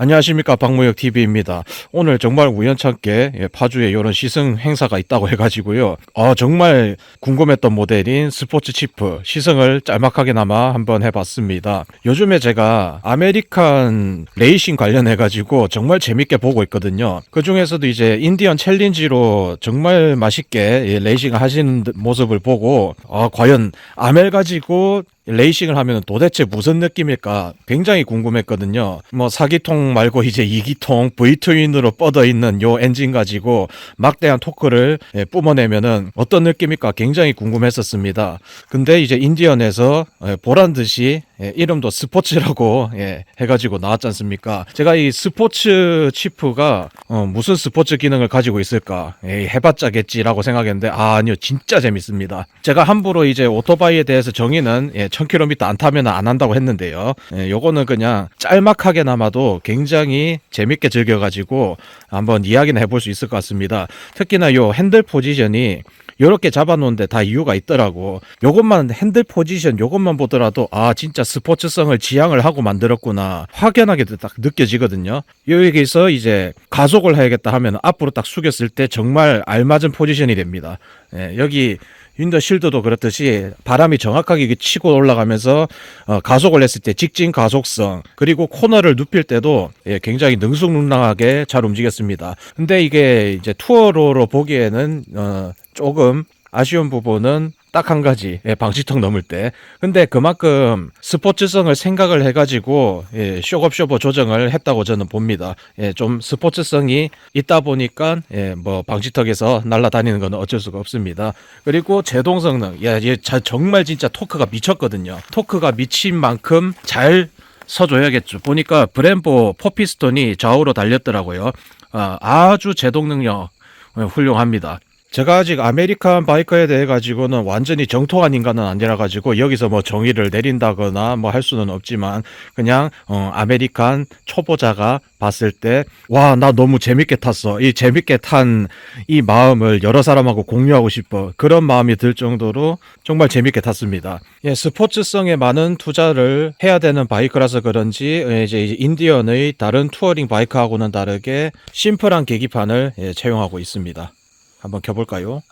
안녕하십니까 박무혁 TV입니다. 오늘 정말 우연찮게 예, 파주에 이런 시승 행사가 있다고 해가지고요. 아 정말 궁금했던 모델인 스포츠 치프 시승을 짤막하게나마 한번 해봤습니다. 요즘에 제가 아메리칸 레이싱 관련해가지고 정말 재밌게 보고 있거든요. 그 중에서도 이제 인디언 챌린지로 정말 맛있게 예, 레이싱 하시는 모습을 보고 아 과연 아멜 가지고 레이싱을 하면 도대체 무슨 느낌일까 굉장히 궁금했거든요. 뭐 사기통 말고 이제 이기통 V2인으로 뻗어 있는 요 엔진 가지고 막대한 토크를 예, 뿜어내면은 어떤 느낌일까 굉장히 궁금했었습니다. 근데 이제 인디언에서 예, 보란 듯이 예, 이름도 스포츠라고 예, 해가지고 나왔지 않습니까? 제가 이 스포츠 치프가 어, 무슨 스포츠 기능을 가지고 있을까? 에이, 해봤자겠지라고 생각했는데 아, 아니요 진짜 재밌습니다. 제가 함부로 이제 오토바이에 대해서 정의는 예, 1000km 안 타면 안 한다고 했는데요. 예, 요거는 그냥 짤막하게나마도 굉장히 재밌게 즐겨가지고 한번 이야기는 해볼 수 있을 것 같습니다. 특히나 요 핸들 포지션이 요렇게 잡아놓은데 다 이유가 있더라고. 요것만 핸들 포지션 요것만 보더라도 아 진짜 스포츠성을 지향을 하고 만들었구나 확연하게 딱 느껴지거든요. 여기서 이제 가속을 해야겠다 하면 앞으로 딱 숙였을 때 정말 알맞은 포지션이 됩니다. 예, 여기 윈더 실드도 그렇듯이 바람이 정확하게 치고 올라가면서 어, 가속을 했을 때 직진 가속성 그리고 코너를 눕힐 때도 예, 굉장히 능숙능랑하게 잘 움직였습니다. 근데 이게 이제 투어로로 보기에는 어, 조금 아쉬운 부분은 딱 한 가지 예, 방지턱 넘을 때. 근데 그만큼 스포츠성을 생각을 해가지고 예, 쇼업쇼버 조정을 했다고 저는 봅니다. 예, 좀 스포츠성이 있다 보니까 예, 뭐 방지턱에서 날아다니는 건 어쩔 수가 없습니다. 그리고 제동 성능 야, 얘 자- 정말 진짜 토크가 미쳤거든요. 토크가 미친 만큼 잘 서줘야겠죠. 보니까 브렘보 포피스톤이 좌우로 달렸더라고요. 아, 아주 제동 능력 예, 훌륭합니다 제가 아직 아메리칸 바이커에 대해 가지고는 완전히 정통한 인간은 아니라 가지고 여기서 뭐 정의를 내린다거나 뭐 할 수는 없지만 그냥 어 아메리칸 초보자가 봤을 때 와 나 너무 재밌게 탔어. 이 재밌게 탄 이 마음을 여러 사람하고 공유하고 싶어. 그런 마음이 들 정도로 정말 재밌게 탔습니다. 예 스포츠성에 많은 투자를 해야 되는 바이크라서 그런지 예, 이제 인디언의 다른 투어링 바이크하고는 다르게 심플한 계기판을 예, 채용하고 있습니다. 한번 켜볼까요?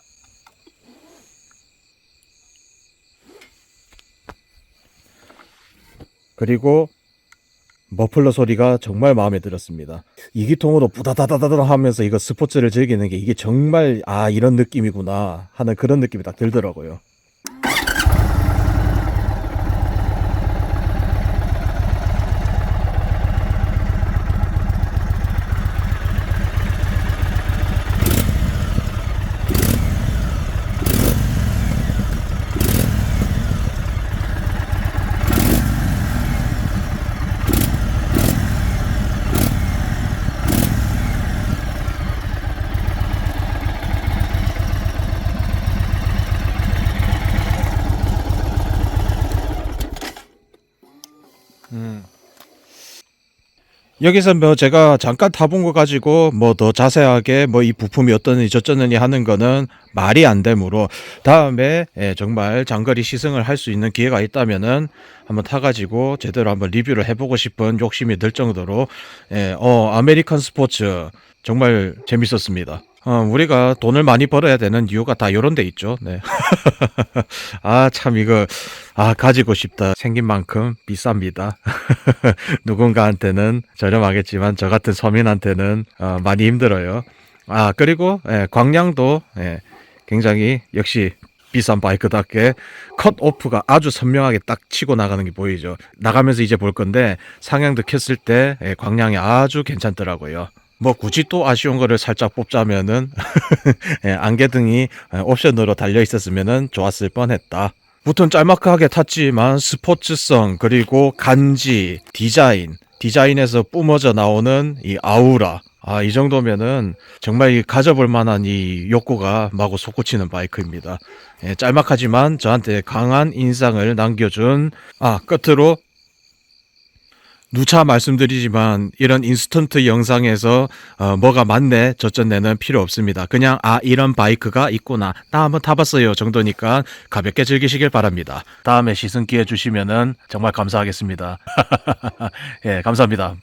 그리고 머플러 소리가 정말 마음에 들었습니다. 이기통으로 부다다다다다 하면서 이거 스포츠를 즐기는 게 이게 정말 아 이런 느낌이구나 하는 그런 느낌이 딱 들더라고요. 여기서 뭐 제가 잠깐 타본 거 가지고 뭐 더 자세하게 뭐 이 부품이 어떠니 저쩌느니 하는 거는 말이 안 되므로 다음에 예, 정말 장거리 시승을 할 수 있는 기회가 있다면은 한번 타가지고 제대로 한번 리뷰를 해보고 싶은 욕심이 들 정도로 예, 어 아메리칸 스포츠 정말 재밌었습니다. 어, 우리가 돈을 많이 벌어야 되는 이유가 다 요런 데 있죠. 네. 아, 참 이거 아, 가지고 싶다. 생긴 만큼 비쌉니다. 누군가한테는 저렴하겠지만 저 같은 서민한테는 어, 많이 힘들어요. 아, 그리고 예, 광량도 예, 굉장히 역시 비싼 바이크답게 컷 오프가 아주 선명하게 딱 치고 나가는 게 보이죠. 나가면서 이제 볼 건데 상향도 켰을 때 예, 광량이 아주 괜찮더라고요. 뭐 굳이 또 아쉬운 거를 살짝 뽑자면은 예, 안개등이 예, 옵션으로 달려 있었으면은 좋았을 뻔했다. 무튼 짤막하게 탔지만 스포츠성 그리고 간지 디자인 디자인에서 뿜어져 나오는 이 아우라 아 이 정도면은 정말 이 가져볼 만한 이 욕구가 마구 솟구치는 바이크입니다. 예, 짤막하지만 저한테 강한 인상을 남겨준 아 끝으로 누차 말씀드리지만 이런 인스턴트 영상에서 어, 뭐가 맞네 저쩌네는 필요 없습니다. 그냥 아 이런 바이크가 있구나 나 한번 타봤어요 정도니까 가볍게 즐기시길 바랍니다. 다음에 시승 기회 주시면은 정말 감사하겠습니다. 예 감사합니다.